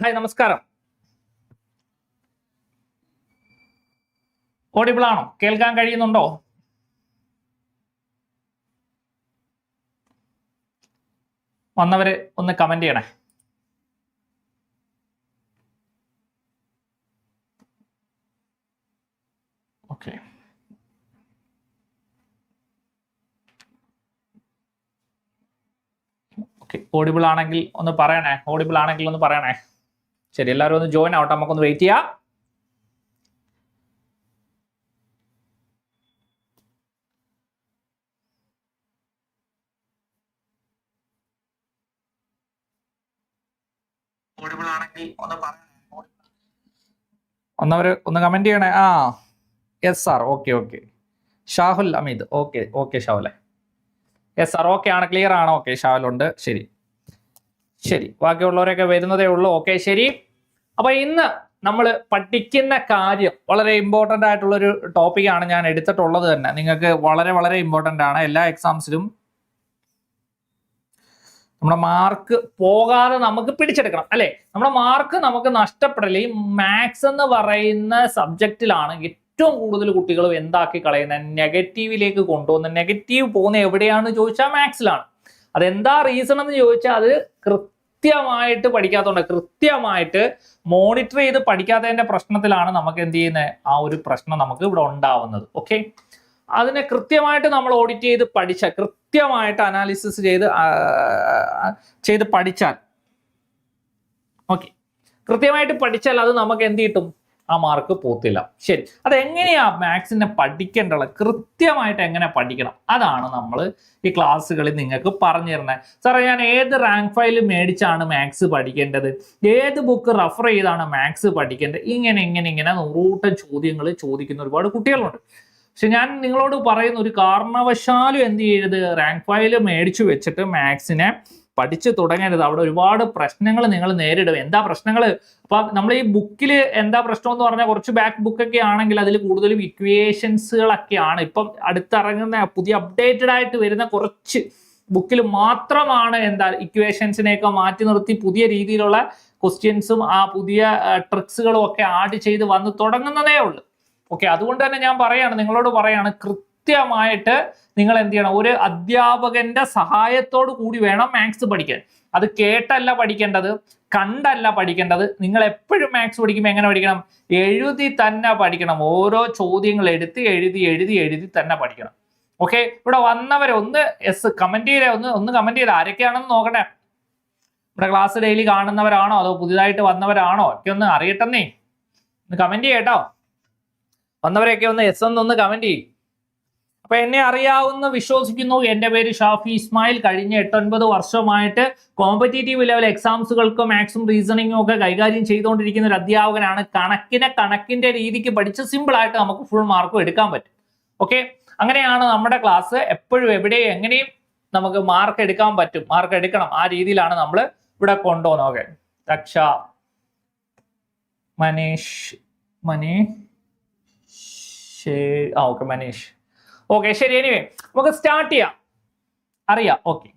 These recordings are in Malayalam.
ഹായ് നമസ്കാരം. ഓഡിബിൾ ആണോ? കേൾക്കാൻ കഴിയുന്നുണ്ടോ? വന്നവര് ഒന്ന് കമന്റ് ചെയ്യണേ. ഓക്കെ ഓക്കെ ഓഡിബിൾ ആണെങ്കിൽ ഒന്ന് പറയണേ. ഓഡിബിൾ ആണെങ്കിൽ ഒന്ന് പറയണേ. ശരി എല്ലാവരും ഒന്ന് ജോയിൻ ആവട്ടെ. നമുക്കൊന്ന് വെയിറ്റ് ചെയ്യാം. ഒന്നവര് ഒന്ന് കമന്റ് ചെയ്യണേ. ആ yes sir okay okay Shahul Hameed. Okay okay ഷാഹുലെ. Yes sir okay ആണ് ക്ലിയർ ആണ്. ഓക്കെ ഷാഹുലുണ്ട് ശരി. ശരി. ബാക്കിയുള്ളവരൊക്കെ വരുന്നതേ ഉള്ളൂ. ഓക്കെ ശരി. അപ്പൊ ഇന്ന് നമ്മൾ പഠിക്കുന്ന കാര്യം വളരെ ഇമ്പോർട്ടന്റ് ആയിട്ടുള്ളൊരു ടോപ്പിക്കാണ് ഞാൻ എടുത്തിട്ടുള്ളത് തന്നെ. നിങ്ങൾക്ക് വളരെ വളരെ ഇമ്പോർട്ടന്റ് ആണ്. എല്ലാ എക്സാംസിലും നമ്മുടെ മാർക്ക് പോകാതെ നമുക്ക് പിടിച്ചെടുക്കണം അല്ലെ? നമ്മുടെ മാർക്ക് നമുക്ക് നഷ്ടപ്പെടലേ മാത്സ് എന്ന് പറയുന്ന സബ്ജക്റ്റിലാണ് ഏറ്റവും കൂടുതൽ കുട്ടികളും എന്താക്കി കളയുന്നത് നെഗറ്റീവിലേക്ക് കൊണ്ടുപോകുന്നത് നെഗറ്റീവ് പോകുന്ന എവിടെയാണെന്ന് ചോദിച്ചാൽ മാത്സിലാണ് അതെന്താ റീസൺ എന്ന് ചോദിച്ചാൽ അത് കൃത്യമായിട്ട് പഠിക്കാത്തതുകൊണ്ട് കൃത്യമായിട്ട് മോണിറ്റർ ചെയ്ത് പഠിക്കാത്തതിന്റെ പ്രശ്നത്തിലാണ് നമുക്ക് എന്ത് ചെയ്യുന്നത് ആ ഒരു പ്രശ്നം നമുക്ക് ഇവിടെ ഉണ്ടാവുന്നത്. ഓക്കെ അതിനെ കൃത്യമായിട്ട് നമ്മൾ ഓഡിറ്റ് ചെയ്ത് പഠിച്ച കൃത്യമായിട്ട് അനാലിസിസ് ചെയ്ത് ചെയ്ത് പഠിച്ചാൽ ഓക്കെ കൃത്യമായിട്ട് പഠിച്ചാൽ അത് നമുക്ക് എന്ത് കിട്ടും? ആ മാർക്ക് പോത്തില്ല. ശരി. അതെങ്ങനെയാ മാത്സിനെ പഠിക്കേണ്ടത്? കൃത്യമായിട്ട് എങ്ങനെ പഠിക്കണം? അതാണ് നമ്മൾ ഈ ക്ലാസ്സുകളിൽ നിങ്ങൾക്ക് പറഞ്ഞു തരുന്നത് സാറേ ഞാൻ ഏത് റാങ്ക് ഫയൽ മേടിച്ചാണ് മാത്സ് പഠിക്കേണ്ടത്? ഏത് ബുക്ക് റെഫർ ചെയ്താണ് മാത്സ് പഠിക്കേണ്ടത്? ഇങ്ങനെ ഇങ്ങനെ ഇങ്ങനെ നൂറൂട്ടം ചോദ്യങ്ങൾ ചോദിക്കുന്ന ഒരുപാട് കുട്ടികളുണ്ട്. പക്ഷെ ഞാൻ നിങ്ങളോട് പറയുന്ന ഒരു കാരണവശാലും എന്ത് ചെയ്യരുത്? റാങ്ക് ഫയൽ മേടിച്ചു വെച്ചിട്ട് മാത്സിനെ പഠിച്ചു തുടങ്ങരുത്. അവിടെ ഒരുപാട് പ്രശ്നങ്ങൾ നിങ്ങൾ നേരിടും. എന്താ പ്രശ്നങ്ങൾ? അപ്പൊ നമ്മൾ ഈ ബുക്കിൽ എന്താ പ്രശ്നം എന്ന് പറഞ്ഞാൽ കുറച്ച് ബാക്ക് ബുക്ക് ഒക്കെ ആണെങ്കിൽ അതിൽ കൂടുതലും ഇക്വേഷൻസുകളൊക്കെയാണ് ഇപ്പം അടുത്തിറങ്ങുന്ന പുതിയ അപ്ഡേറ്റഡ് ആയിട്ട് വരുന്ന കുറച്ച് ബുക്കിൽ മാത്രമാണ് എന്താ ഇക്വേഷൻസിനെയൊക്കെ മാറ്റി നിർത്തി പുതിയ രീതിയിലുള്ള ക്വസ്റ്റ്യൻസും ആ പുതിയ ട്രിക്സുകളും ഒക്കെ ആഡ് ചെയ്ത് വന്ന് തുടങ്ങുന്നതേ ഉള്ളൂ. ഓക്കെ അതുകൊണ്ട് തന്നെ ഞാൻ പറയാണ് നിങ്ങളോട് പറയാണ് കൃത്യമായിട്ട് നിങ്ങൾ എന്ത് ചെയ്യണം? ഒരു അധ്യാപകന്റെ സഹായത്തോട് കൂടി വേണം മാത്സ് പഠിക്കാൻ. അത് കേട്ടല്ല പഠിക്കേണ്ടത് കണ്ടല്ല പഠിക്കേണ്ടത്. നിങ്ങൾ എപ്പോഴും മാത്സ് പഠിക്കുമ്പോൾ എങ്ങനെ പഠിക്കണം? എഴുതി തന്നെ പഠിക്കണം. ഓരോ ചോദ്യങ്ങൾ എടുത്ത് എഴുതി എഴുതി എഴുതി തന്നെ പഠിക്കണം. ഓക്കെ ഇവിടെ വന്നവരെ ഒന്ന് എസ് കമന്റ് ചെയ്തേ ഒന്ന് ഒന്ന് കമന്റ് ചെയ്ത. ആരൊക്കെയാണെന്ന് നോക്കണേ ഇവിടെ ക്ലാസ് ഡെയിലി കാണുന്നവരാണോ? അതോ പുതിയതായിട്ട് വന്നവരാണോ? ഒക്കെ ഒന്ന് അറിയട്ടെന്നേ. ഒന്ന് കമന്റ് ചെയ്യട്ടോ വന്നവരെയൊക്കെ ഒന്ന് എസ് എന്നൊന്ന് കമന്റ് ചെയ്യും. അപ്പൊ എന്നെ അറിയാവുന്ന വിശ്വസിക്കുന്നു എന്റെ പേര് ഷാഫി ഇസ്മായിൽ. കഴിഞ്ഞ എട്ടൊൻപത് വർഷമായിട്ട് കോമ്പറ്റേറ്റീവ് ലെവൽ എക്സാംസുകൾക്കും മാക്സിമം റീസണിങ്ങും ഒക്കെ കൈകാര്യം ചെയ്തുകൊണ്ടിരിക്കുന്ന ഒരു അധ്യാപകനാണ്. കണക്കിനെ കണക്കിന്റെ രീതിക്ക് പഠിച്ച് സിമ്പിൾ ആയിട്ട് നമുക്ക് ഫുൾ മാർക്കും എടുക്കാൻ പറ്റും. ഓക്കെ അങ്ങനെയാണ് നമ്മുടെ ക്ലാസ് എപ്പോഴും എവിടെയും എങ്ങനെയും നമുക്ക് മാർക്ക് എടുക്കാൻ പറ്റും. മാർക്ക് എടുക്കണം. ആ രീതിയിലാണ് നമ്മൾ ഇവിടെ കൊണ്ടുപോകുന്നത്. ഓക്കെ രക്ഷ. മനീഷ്. മനീഷ്. ആ ഓക്കെ മനീഷ്. ഓക്കെ ശരി എനിവേ നമുക്ക് സ്റ്റാർട്ട് ചെയ്യാം. അറിയാം ഓക്കെ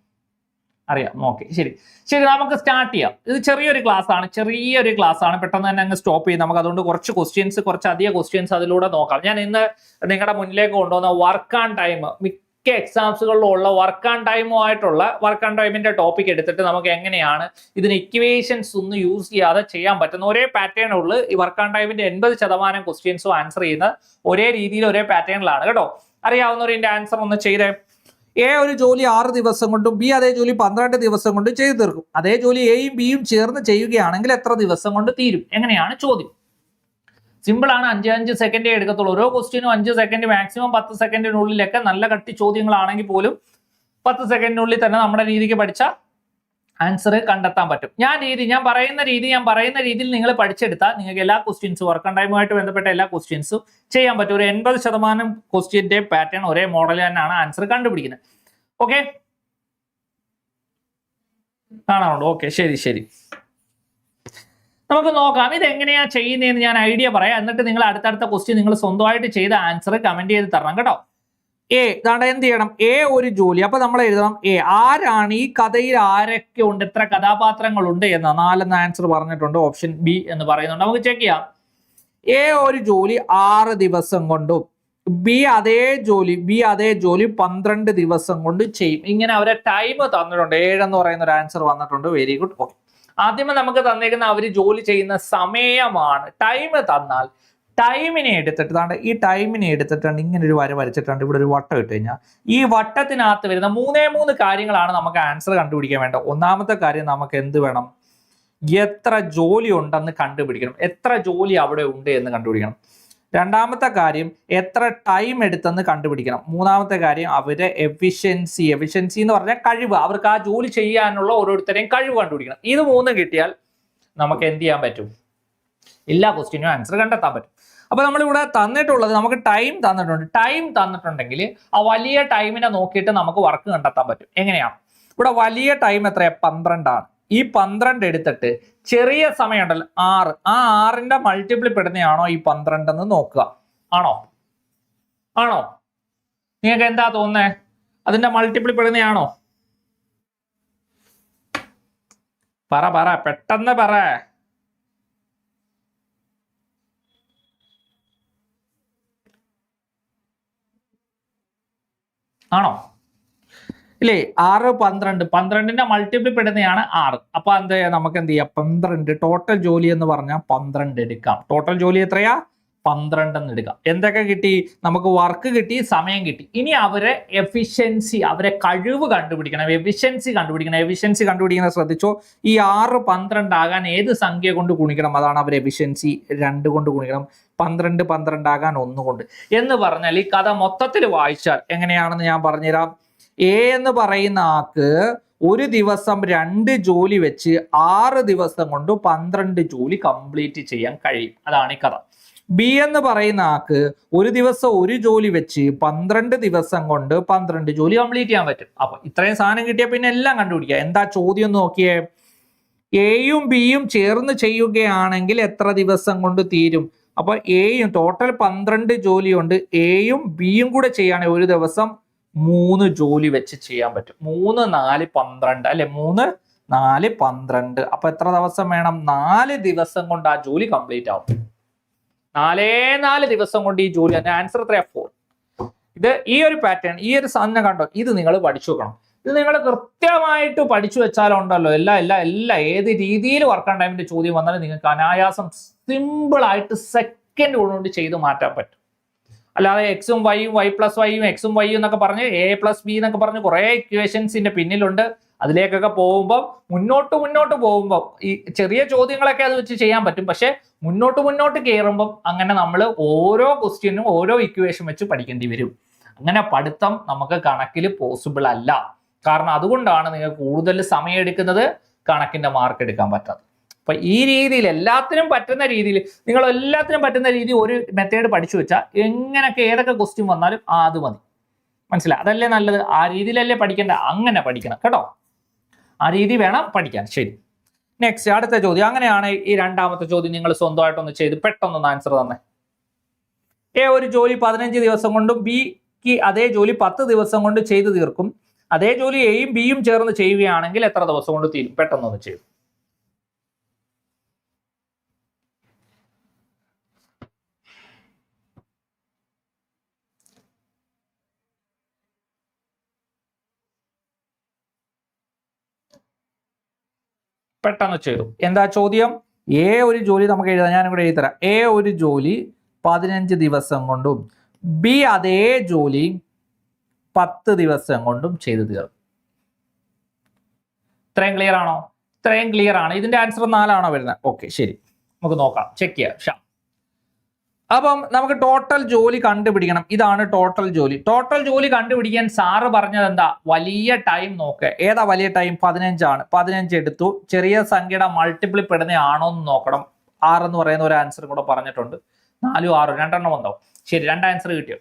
അറിയാം ഓക്കെ ശരി. ശരി നമുക്ക് സ്റ്റാർട്ട് ചെയ്യാം. ഇത് ചെറിയൊരു ക്ലാസ് ആണ് ചെറിയൊരു ക്ലാസ് ആണ്. പെട്ടെന്ന് തന്നെ അങ്ങ് സ്റ്റോപ്പ് ചെയ്യും. നമുക്ക് അതുകൊണ്ട് കുറച്ച് ക്വസ്റ്റ്യൻസ് കുറച്ച് അധികം ക്വസ്റ്റ്യൻസ് അതിലൂടെ നോക്കാം. ഞാൻ ഇന്ന് നിങ്ങളുടെ മുന്നിലേക്ക് കൊണ്ടുവന്ന വർക്ക് ആൻഡ് ടൈം മിക്ക എക്സാംസുകളിലും ഉള്ള വർക്ക് ആൺ ടൈമുമായിട്ടുള്ള വർക്ക് ആൻഡ് ടൈമിന്റെ ടോപ്പിക് എടുത്തിട്ട് നമുക്ക് എങ്ങനെയാണ് ഇതിന് ഇക്വേഷൻസ് ഒന്നും യൂസ് ചെയ്യാതെ ചെയ്യാൻ പറ്റുന്ന ഒരേ പാറ്റേൺ ഉള്ളു ഈ വർക്ക് ആൻഡ് ടൈമിന്റെ എൺപത് ശതമാനം ക്വസ്റ്റ്യൻസും ആൻസർ ചെയ്യുന്ന ഒരേ രീതിയിൽ ഒരേ പാറ്റേണിലാണ് കേട്ടോ? അറിയാവുന്നവരിന്റെ ആൻസർ ഒന്ന് ചെയ്തേ. എ ഒരു ജോലി ആറ് ദിവസം കൊണ്ടും ബി അതേ ജോലി പന്ത്രണ്ട് ദിവസം കൊണ്ടും ചെയ്തു തീർക്കും. അതേ ജോലി എയും ബിയും ചേർന്ന് ചെയ്യുകയാണെങ്കിൽ എത്ര ദിവസം കൊണ്ട് തീരും? എങ്ങനെയാണ് ചോദ്യം. സിമ്പിൾ ആണ്. അഞ്ച് അഞ്ച് സെക്കൻഡേ എടുക്കത്തുള്ളൂ. ഓരോ ക്വസ്റ്റ്യനും അഞ്ച് സെക്കൻഡ് മാക്സിമം പത്ത് സെക്കൻഡിനുള്ളിലൊക്കെ നല്ല കട്ടി ചോദ്യങ്ങളാണെങ്കിൽ പോലും പത്ത് സെക്കൻഡിനുള്ളിൽ തന്നെ നമ്മുടെ രീതിക്ക് പഠിച്ച ആൻസർ കണ്ടെത്താൻ പറ്റും. ഞാൻ രീതി ഞാൻ പറയുന്ന രീതി ഞാൻ പറയുന്ന രീതിയിൽ നിങ്ങൾ പഠിച്ചെടുത്താൽ നിങ്ങൾക്ക് എല്ലാ ക്വസ്റ്റ്യൻസും വർക്ക് ടൈമുമായിട്ട് ബന്ധപ്പെട്ട എല്ലാ ക്വസ്റ്റ്യൻസും ചെയ്യാൻ പറ്റും. ഒരു എൺപത് ശതമാനം ക്വസ്റ്റ്യന്റെ പാറ്റേൺ ഒരേ മോഡൽ തന്നെയാണ് ആൻസർ കണ്ടുപിടിക്കുന്നത്. ഓക്കെ കാണാറുണ്ട്? ഓക്കെ ശരി ശരി. നമുക്ക് നോക്കാം. ഇത് എങ്ങനെയാ ചെയ്യുന്നതെന്ന് ഞാൻ ഐഡിയ പറയാം. എന്നിട്ട് നിങ്ങൾ അടുത്തടുത്ത ക്വസ്റ്റ്യൻ നിങ്ങൾ സ്വന്തമായിട്ട് ചെയ്ത ആൻസർ കമന്റ് ചെയ്ത് തരണം കേട്ടോ. എ ഇതാണ് എന്ത് ചെയ്യണം? എ ഒരു ജോലി. അപ്പൊ നമ്മൾ എഴുതണം എ ആരാണ് ഈ കഥയിൽ ആരൊക്കെ ഉണ്ട് എത്ര കഥാപാത്രങ്ങൾ ഉണ്ട് എന്ന്. നാലെന്ന് ആൻസർ പറഞ്ഞിട്ടുണ്ട്. ഓപ്ഷൻ ബി എന്ന് പറയുന്നുണ്ട്. നമുക്ക് ചെക്ക് ചെയ്യാം. എ ഒരു ജോലി ആറ് ദിവസം കൊണ്ടും ബി അതേ ജോലി ബി അതേ ജോലി പന്ത്രണ്ട് ദിവസം കൊണ്ട് ചെയ്യും. ഇങ്ങനെ അവരെ ടൈം തന്നിട്ടുണ്ട്. ഏഴെന്ന് പറയുന്ന ഒരു ആൻസർ വന്നിട്ടുണ്ട്. വെരി ഗുഡ് ഓക്കെ ആദ്യമേ നമുക്ക് തന്നേക്കുന്ന അവർ ജോലി ചെയ്യുന്ന സമയമാണ്. ടൈം തന്നാൽ ടൈമിനെ എടുത്തിട്ട് താണ്ട് ഈ ടൈമിനെ എടുത്തിട്ടാണ് ഇങ്ങനെ ഒരു വര വരച്ചിട്ടുണ്ട് ഇവിടെ ഒരു വട്ടം ഇട്ട് കഴിഞ്ഞാൽ ഈ വട്ടത്തിനകത്ത് വരുന്ന മൂന്നേ മൂന്ന് കാര്യങ്ങളാണ് നമുക്ക് ആൻസർ കണ്ടുപിടിക്കാൻ വേണ്ടത്. ഒന്നാമത്തെ കാര്യം നമുക്ക് എന്ത് വേണം? എത്ര ജോലി ഉണ്ടെന്ന് കണ്ടുപിടിക്കണം. എത്ര ജോലി അവിടെ ഉണ്ട് എന്ന് കണ്ടുപിടിക്കണം. രണ്ടാമത്തെ കാര്യം എത്ര ടൈം എടുത്തെന്ന് കണ്ടുപിടിക്കണം. മൂന്നാമത്തെ കാര്യം അവരെ എഫിഷ്യൻസി എഫിഷ്യൻസി എന്ന് പറഞ്ഞാൽ കഴിവ്. അവർക്ക് ആ ജോലി ചെയ്യാനുള്ള ഓരോരുത്തരെയും കഴിവ് കണ്ടുപിടിക്കണം. ഇത് മൂന്നും കിട്ടിയാൽ നമുക്ക് എന്ത് ചെയ്യാൻ പറ്റും? എല്ലാ ക്വസ്റ്റ്യനും ആൻസർ കണ്ടെത്താൻ പറ്റും. അപ്പൊ നമ്മളിവിടെ തന്നിട്ടുള്ളത് നമുക്ക് ടൈം തന്നിട്ടുണ്ട്. ടൈം തന്നിട്ടുണ്ടെങ്കിൽ ആ വലിയ ടൈമിനെ നോക്കിയിട്ട് നമുക്ക് വർക്ക് കണ്ടെത്താൻ പറ്റും. എങ്ങനെയാണ്? ഇവിടെ വലിയ ടൈം എത്രയാണ് പന്ത്രണ്ടാണ്. ഈ പന്ത്രണ്ട് എടുത്തിട്ട് ചെറിയ സമയം ഉണ്ടല്ലോ ആറ്. ആ ആറിന്റെ മൾട്ടിപ്ലിപ്പെടുന്നതാണോ ഈ പന്ത്രണ്ട് എന്ന് നോക്കുക. ആണോ? ആണോ? നിങ്ങൾക്ക് എന്താ തോന്നുന്നേ? അതിന്റെ മൾട്ടിപ്ലിപ്പെടുന്നതാണോ പറ പറ. പെട്ടെന്ന് പറ. ആണോ? ഇല്ലേ ആറ് പന്ത്രണ്ട്. പന്ത്രണ്ടിന്റെ മൾട്ടിപ്പിൾ പെടുന്നതാണ് ആറ്. അപ്പൊ എന്ത് ചെയ്യാം? നമുക്ക് എന്ത് ചെയ്യാം? പന്ത്രണ്ട്. ടോട്ടൽ ജോലി എന്ന് പറഞ്ഞാൽ പന്ത്രണ്ട് എടുക്കാം. ടോട്ടൽ ജോലി എത്രയാ? പന്ത്രണ്ട് എന്ന് എടുക്കാം. എന്തൊക്കെ കിട്ടി? നമുക്ക് വർക്ക് കിട്ടി സമയം കിട്ടി. ഇനി അവരെ എഫിഷ്യൻസി അവരെ കഴിവ് കണ്ടുപിടിക്കണം. എഫിഷ്യൻസി കണ്ടുപിടിക്കണം. എഫിഷ്യൻസി കണ്ടുപിടിക്കുന്ന ശ്രദ്ധിച്ചോ? ഈ ആറ് പന്ത്രണ്ട് ആകാൻ ഏത് സംഖ്യ കൊണ്ട് ഗുണിക്കണം? അതാണ് അവർ എഫിഷ്യൻസി രണ്ട് കൊണ്ട് ഗുണിക്കണം. പന്ത്രണ്ട് പന്ത്രണ്ട് ആകാൻ ഒന്നുകൊണ്ട്. എന്ന് പറഞ്ഞാൽ ഈ കഥ മൊത്തത്തിൽ വായിച്ചാൽ എങ്ങനെയാണെന്ന് ഞാൻ പറഞ്ഞുതരാം. എ എന്ന് പറയുന്ന ആക്ക് ഒരു ദിവസം രണ്ട് ജോലി വെച്ച് ആറ് ദിവസം കൊണ്ട് പന്ത്രണ്ട് ജോലി കംപ്ലീറ്റ് ചെയ്യാൻ കഴിയും. അതാണ് ഈ കഥ. ബി എന്ന് പറയുന്ന ആക്ക് ഒരു ദിവസം ഒരു ജോലി വെച്ച് പന്ത്രണ്ട് ദിവസം കൊണ്ട് പന്ത്രണ്ട് ജോലി കംപ്ലീറ്റ് ചെയ്യാൻ പറ്റും. അപ്പൊ ഇത്രയും സാധനം കിട്ടിയ പിന്നെ എല്ലാം കണ്ടുപിടിക്കുക എന്താ ചോദ്യം നോക്കിയേ? എയും ബിയും ചേർന്ന് ചെയ്യുകയാണെങ്കിൽ എത്ര ദിവസം കൊണ്ട് തീരും? അപ്പൊ എയും ടോട്ടൽ പന്ത്രണ്ട് ജോലിയുണ്ട്. എയും ബിയും കൂടെ ചെയ്യുകയാണെങ്കിൽ ഒരു ദിവസം മൂന്ന് ജോലി വെച്ച് ചെയ്യാൻ പറ്റും. മൂന്ന് നാല് പന്ത്രണ്ട്. അല്ലെ? മൂന്ന് നാല് പന്ത്രണ്ട്. അപ്പൊ എത്ര ദിവസം വേണം? നാല് ദിവസം കൊണ്ട് ആ ജോലി കംപ്ലീറ്റ് ആവും. നാലേ നാല് ദിവസം കൊണ്ട് ഈ ജോലി ആൻസർ എത്രയാ? ഫോർ ഇത് ഈ ഒരു പാറ്റേൺ ഈ ഒരു സാധനം കണ്ടോ? ഇത് നിങ്ങൾ പഠിച്ചു വെക്കണം. ഇത് നിങ്ങൾ കൃത്യമായിട്ട് പഠിച്ചു വെച്ചാലുണ്ടല്ലോ. എല്ലാ എല്ലാ എല്ലാ ഏത് രീതിയിൽ വർക്ക് ടൈമിന്റെ ചോദ്യം വന്നാലും നിങ്ങൾക്ക് അനായാസം സിമ്പിൾ ആയിട്ട് സെക്കൻഡ് കൊണ്ട് ചെയ്ത് മാറ്റാൻ പറ്റും. അല്ലാതെ എക്സും വൈയും വൈ പ്ലസ് വൈയും എക്സും വൈയും എന്നൊക്കെ പറഞ്ഞ് എ പ്ലസ് ബി എന്നൊക്കെ പറഞ്ഞ് കുറേ ഇക്വേഷൻസിന്റെ പിന്നിലുണ്ട്. അതിലേക്കൊക്കെ പോകുമ്പോൾ മുന്നോട്ട് മുന്നോട്ട് പോകുമ്പോൾ ഈ ചെറിയ ചോദ്യങ്ങളൊക്കെ അത് വെച്ച് ചെയ്യാൻ പറ്റും. പക്ഷെ മുന്നോട്ട് മുന്നോട്ട് കയറുമ്പം അങ്ങനെ നമ്മൾ ഓരോ ക്വസ്റ്റ്യനും ഓരോ ഇക്വേഷൻ വെച്ച് പഠിക്കേണ്ടി വരും. അങ്ങനെ പഠിത്തം നമുക്ക് കണക്കിൽ പോസിബിൾ അല്ല. കാരണം അതുകൊണ്ടാണ് നിങ്ങൾ കൂടുതൽ സമയം എടുക്കുന്നത് കണക്കിന്റെ മാർക്ക് എടുക്കാൻ പറ്റാത്തത്. അപ്പൊ ഈ രീതിയിൽ എല്ലാത്തിനും പറ്റുന്ന രീതിയിൽ നിങ്ങൾ എല്ലാത്തിനും പറ്റുന്ന രീതി ഒരു മെത്തേഡ് പഠിച്ചു വെച്ചാൽ എങ്ങനെയൊക്കെ ഏതൊക്കെ ക്വസ്റ്റ്യൻ വന്നാലും അത് മതി. മനസ്സിലായി? അതല്ലേ നല്ലത്? ആ രീതിയിലല്ലേ പഠിക്കേണ്ട? അങ്ങനെ പഠിക്കണം കേട്ടോ. ആ രീതി വേണം പഠിക്കാൻ. ശരി. നെക്സ്റ്റ് അടുത്ത ചോദ്യം. അങ്ങനെയാണ് ഈ രണ്ടാമത്തെ ചോദ്യം നിങ്ങൾ സ്വന്തമായിട്ടൊന്ന് ചെയ്ത് പെട്ടെന്നൊന്ന് ആൻസർ തന്നെ. എ ഒരു ജോലി പതിനഞ്ച് ദിവസം കൊണ്ടും ബിക്ക് അതേ ജോലി പത്ത് ദിവസം കൊണ്ട് ചെയ്തു തീർക്കും. അതേ ജോലി എയും ബിയും ചേർന്ന് ചെയ്യുകയാണെങ്കിൽ എത്ര ദിവസം കൊണ്ട് തീരും? പെട്ടെന്നൊന്ന് ചെയ്യും. പെട്ടെന്ന് ചെയ്തു. എന്താ ചോദ്യം? ഏ ഒരു ജോലി നമുക്ക് എഴുതാം. ഞാൻ ഇവിടെ എഴുതരാം എ ഒരു ജോലി പതിനഞ്ച് ദിവസം കൊണ്ടും ബി അതേ ജോലി പത്ത് ദിവസം കൊണ്ടും ചെയ്തു തീർക്കും. ഇത്രയും ക്ലിയർ ആണോ? ഇത്രയും ക്ലിയർ ആണ്. ഇതിന്റെ ആൻസർ നാലാണോ വരുന്നത്? ഓക്കെ ശരി. നമുക്ക് നോക്കാം. ചെക്ക് ചെയ്യാം. അപ്പം നമുക്ക് ടോട്ടൽ ജോലി കണ്ടുപിടിക്കണം. ഇതാണ് ടോട്ടൽ ജോലി. ടോട്ടൽ ജോലി കണ്ടുപിടിക്കാൻ സാറ് പറഞ്ഞത് എന്താ? വലിയ ടൈം നോക്ക്. ഏതാ വലിയ ടൈം പതിനഞ്ചാണ്. പതിനഞ്ച് എടുത്തു. ചെറിയ സംഖ്യയുടെ മൾട്ടിപ്പിൾ പെടുന്നതാണോ എന്ന് നോക്കണം. ആറ് എന്ന് പറയുന്ന ഒരു ആൻസർ കൂടെ പറഞ്ഞിട്ടുണ്ട്. നാലും ആറും രണ്ടെണ്ണം വന്നോ ശരി രണ്ട് ആൻസർ കിട്ടിയോ?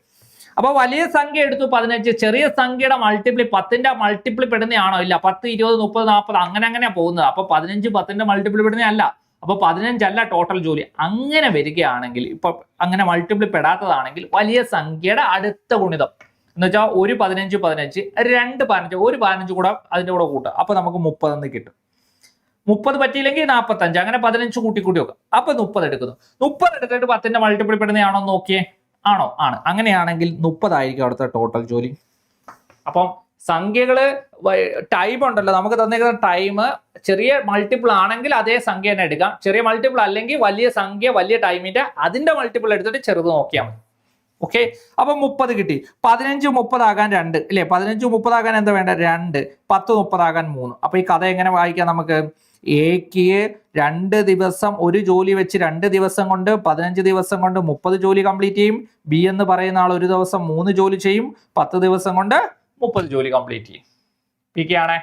അപ്പൊ വലിയ സംഖ്യ എടുത്തു പതിനഞ്ച്. ചെറിയ സംഖ്യയുടെ മൾട്ടിപ്ലി പത്തിന്റെ മൾട്ടിപ്ലി പെടുന്നതാണോ ഇല്ല? പത്ത് ഇരുപത് മുപ്പത് നാൽപ്പത് അങ്ങനെ അങ്ങനെയാണ് പോകുന്നത്. അപ്പൊ പതിനഞ്ച് പത്തിന്റെ മൾട്ടിപ്ലി പെടുന്നതല്ല. അപ്പൊ പതിനഞ്ചല്ല ടോട്ടൽ ജോലി. അങ്ങനെ വരികയാണെങ്കിൽ ഇപ്പൊ അങ്ങനെ മൾട്ടിപ്പിൾ പെടാത്തതാണെങ്കിൽ വലിയ സംഖ്യയുടെ അടുത്ത ഗുണിതം. എന്ന് വെച്ചാൽ ഒരു പതിനഞ്ച് പതിനഞ്ച് രണ്ട് പതിനഞ്ച് ഒരു പതിനഞ്ച് കൂടെ അതിന്റെ കൂടെ കൂട്ടുക. അപ്പൊ നമുക്ക് മുപ്പതെന്ന് കിട്ടും. മുപ്പത് പറ്റിയില്ലെങ്കിൽ നാൽപ്പത്തഞ്ച് അങ്ങനെ പതിനഞ്ച് കൂട്ടി കൂട്ടി വെക്കാം അപ്പൊ മുപ്പത് എടുക്കുന്നു. മുപ്പത് എടുത്തിട്ട് പത്തിന്റെ മൾട്ടിപ്പിൾ പെടുന്നതാണോ നോക്കിയേ? ആണോ? ആണ്. അങ്ങനെയാണെങ്കിൽ മുപ്പതായിരിക്കും അവിടുത്തെ ടോട്ടൽ ജോലി. അപ്പം സംഖ്യകൾ ടൈം ഉണ്ടല്ലോ. നമുക്ക് തന്നിരിക്കുന്ന ടൈം ചെറിയ മൾട്ടിപ്പിൾ ആണെങ്കിൽ അതേ സംഖ്യ തന്നെ എടുക്കാം. ചെറിയ മൾട്ടിപ്പിൾ അല്ലെങ്കിൽ വലിയ സംഖ്യ വലിയ ടൈമിന്റെ അതിന്റെ മൾട്ടിപ്പിൾ എടുത്തിട്ട് ചെറുത് നോക്കിയാൽ മതി. ഓക്കെ അപ്പൊ മുപ്പത് കിട്ടി. പതിനഞ്ച് മുപ്പതാകാൻ രണ്ട്. അല്ലേ പതിനഞ്ച് മുപ്പതാകാൻ എന്താ വേണ്ട? രണ്ട്. പത്ത് മുപ്പതാകാൻ മൂന്ന്. അപ്പൊ ഈ കഥ എങ്ങനെ വായിക്കാം നമുക്ക്? എക്ക് രണ്ട് ദിവസം ഒരു ജോലി വെച്ച് രണ്ട് ദിവസം കൊണ്ട് പതിനഞ്ച് ദിവസം കൊണ്ട് മുപ്പത് ജോലി കംപ്ലീറ്റ് ചെയ്യും. ബി എന്ന് പറയുന്ന ആൾ ഒരു ദിവസം മൂന്ന് ജോലി ചെയ്യും. പത്ത് ദിവസം കൊണ്ട് മുപ്പത് ജോലി കംപ്ലീറ്റ് ചെയ്യും. പി കെ ആണേ.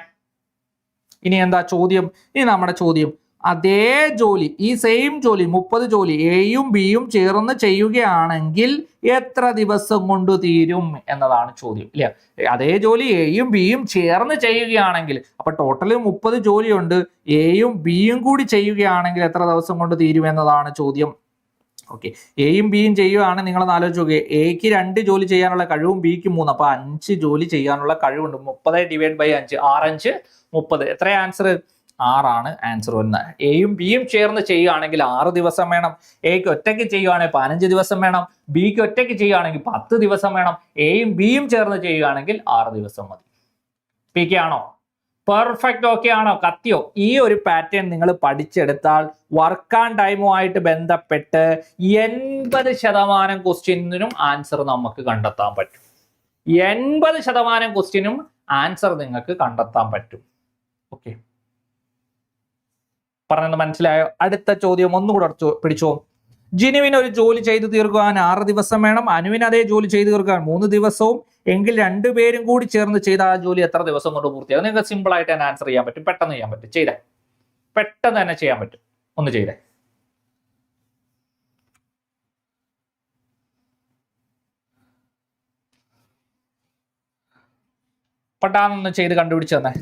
ഇനി എന്താ ചോദ്യം? ഇനി നമ്മുടെ ചോദ്യം. അതേ ജോലി ഈ സെയിം ജോലി മുപ്പത് ജോലി എയും ബിയും ചേർന്ന് ചെയ്യുകയാണെങ്കിൽ എത്ര ദിവസം കൊണ്ട് തീരും എന്നതാണ് ചോദ്യം ഇല്ല? അതേ ജോലി എയും ബിയും ചേർന്ന് ചെയ്യുകയാണെങ്കിൽ അപ്പൊ ടോട്ടൽ മുപ്പത് ജോലിയുണ്ട് എയും ബിയും കൂടി ചെയ്യുകയാണെങ്കിൽ എത്ര ദിവസം കൊണ്ട് തീരും എന്നതാണ് ചോദ്യം. ഓക്കെ എയും ബിയും ചെയ്യുകയാണ് നിങ്ങൾ ആലോചിച്ച് നോക്കുക എക്ക് രണ്ട് ജോലി ചെയ്യാനുള്ള കഴിവും ബിക്ക് മൂന്ന്. അപ്പൊ അഞ്ച് ജോലി ചെയ്യാനുള്ള കഴിവുണ്ട്. മുപ്പത് ഡിവൈഡ് ബൈ അഞ്ച്. ആറഞ്ച് മുപ്പത്. എത്ര ആൻസർ ആറാണ് ആൻസർ വരുന്നത്. എയും ബിയും ചേർന്ന് ചെയ്യുകയാണെങ്കിൽ ആറ് ദിവസം വേണം. എക്ക് ഒറ്റയ്ക്ക് ചെയ്യുകയാണെങ്കിൽ പതിനഞ്ച് ദിവസം വേണം. ബിക്ക് ഒറ്റയ്ക്ക് ചെയ്യുകയാണെങ്കിൽ പത്ത് ദിവസം വേണം. എയും ബിയും ചേർന്ന് ചെയ്യുകയാണെങ്കിൽ ആറ് ദിവസം മതി. പി കെ ആണോ? പെർഫെക്റ്റ് ഓക്കെ ആണോ? കത്തിയോ? ഈ ഒരു പാറ്റേൺ നിങ്ങൾ പഠിച്ചെടുത്താൽ വർക്ക് ആൻഡ് ടൈമുമായിട്ട് ബന്ധപ്പെട്ട് എൺപത് ശതമാനം ക്വസ്റ്റ്യനും ആൻസർ നമുക്ക് കണ്ടെത്താൻ പറ്റും. എൺപത് ശതമാനം ക്വസ്റ്റ്യനും ആൻസർ നിങ്ങൾക്ക് കണ്ടെത്താൻ പറ്റും. ഓക്കെ പറഞ്ഞത് മനസ്സിലായോ? അടുത്ത ചോദ്യം ഒന്നുകൂടെ പിടിച്ചോ. ജിനുവിന് ഒരു ജോലി ചെയ്തു തീർക്കുവാൻ ആറ് ദിവസം വേണം. അനുവിന് അതേ ജോലി ചെയ്തു തീർക്കാൻ മൂന്ന് ദിവസവും എങ്കിൽ രണ്ടുപേരും കൂടി ചേർന്ന് ചെയ്ത ആ ജോലി എത്ര ദിവസം കൊണ്ട് പൂർത്തിയാകും നിങ്ങൾക്ക് സിമ്പിൾ ആയിട്ട് തന്നെ ആൻസർ ചെയ്യാൻ പറ്റും. പെട്ടെന്ന് ചെയ്യാൻ പറ്റും. ചെയ്തേ. പെട്ടെന്ന് തന്നെ ചെയ്യാൻ പറ്റും. ഒന്ന് ചെയ്തേ. പെട്ടെന്ന് ചെയ്ത് കണ്ടുപിടിച്ച് തന്നെ.